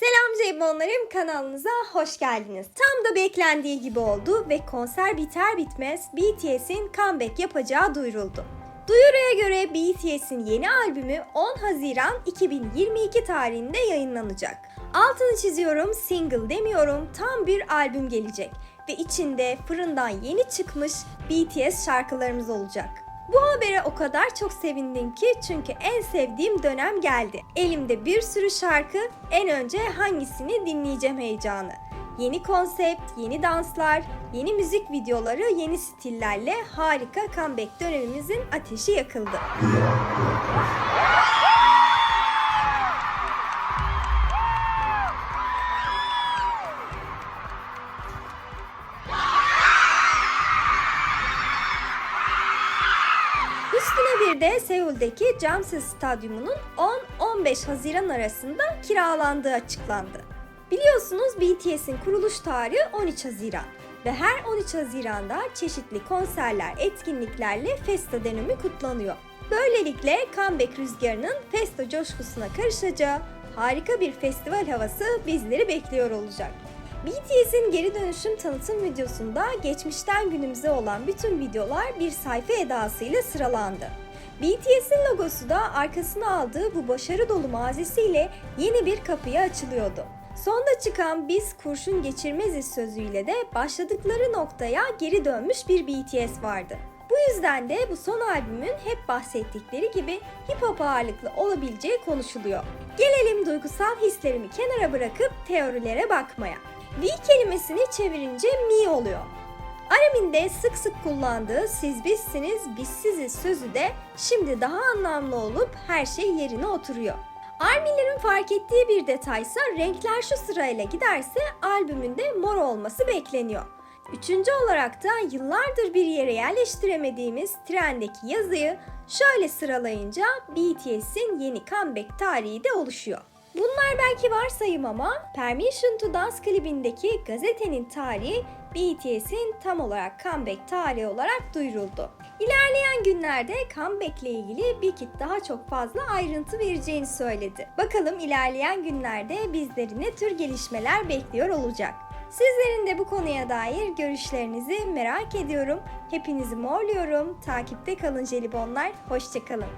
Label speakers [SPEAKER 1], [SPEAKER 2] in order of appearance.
[SPEAKER 1] Selam Ceybonlarım kanalınıza hoş geldiniz. Tam da beklendiği gibi oldu ve konser biter bitmez BTS'in comeback yapacağı duyuruldu. Duyuruya göre BTS'in yeni albümü 10 Haziran 2022 tarihinde yayınlanacak. Altını çiziyorum, single demiyorum, tam bir albüm gelecek ve içinde fırından yeni çıkmış BTS şarkılarımız olacak. Bu habere o kadar çok sevindim ki çünkü en sevdiğim dönem geldi. Elimde bir sürü şarkı, en önce hangisini dinleyeceğim heyecanı. Yeni konsept, yeni danslar, yeni müzik videoları, yeni stillerle harika comeback dönemimizin ateşi yakıldı. Üstüne bir de Seul'deki Jamsil Stadyumu'nun 10-15 Haziran arasında kiralandığı açıklandı. Biliyorsunuz BTS'in kuruluş tarihi 13 Haziran ve her 13 Haziran'da çeşitli konserler, etkinliklerle Festa dönemi kutlanıyor. Böylelikle comeback rüzgarının Festa coşkusuna karışacağı harika bir festival havası bizleri bekliyor olacak. BTS'in geri dönüşüm tanıtım videosunda geçmişten günümüze olan bütün videolar bir sayfa edasıyla sıralandı. BTS'in logosu da arkasına aldığı bu başarı dolu mazisiyle yeni bir kapıya açılıyordu. Sonda çıkan biz kurşun geçirmeziz sözüyle de başladıkları noktaya geri dönmüş bir BTS vardı. Bu yüzden de bu son albümün hep bahsettikleri gibi hip hop ağırlıklı olabileceği konuşuluyor. Gelelim duygusal hislerimi kenara bırakıp teorilere bakmaya. V kelimesini çevirince mi oluyor. Aramin'de sık sık kullandığı siz bizsiniz biz siziz sözü de şimdi daha anlamlı olup her şey yerine oturuyor. Armilerin fark ettiği bir detaysa renkler şu sırayla giderse albümünde mor olması bekleniyor. Üçüncü olarak da yıllardır bir yere yerleştiremediğimiz trendeki yazıyı şöyle sıralayınca BTS'in yeni comeback tarihi de oluşuyor. Bunlar belki varsayım ama Permission to Dance klibindeki gazetenin tarihi BTS'in tam olarak comeback tarihi olarak duyuruldu. İlerleyen günlerde comeback ile ilgili bir kit daha çok fazla ayrıntı vereceğini söyledi. Bakalım ilerleyen günlerde bizleri ne tür gelişmeler bekliyor olacak. Sizlerin de bu konuya dair görüşlerinizi merak ediyorum. Hepinizi morluyorum. Takipte kalın jelibonlar. Hoşçakalın.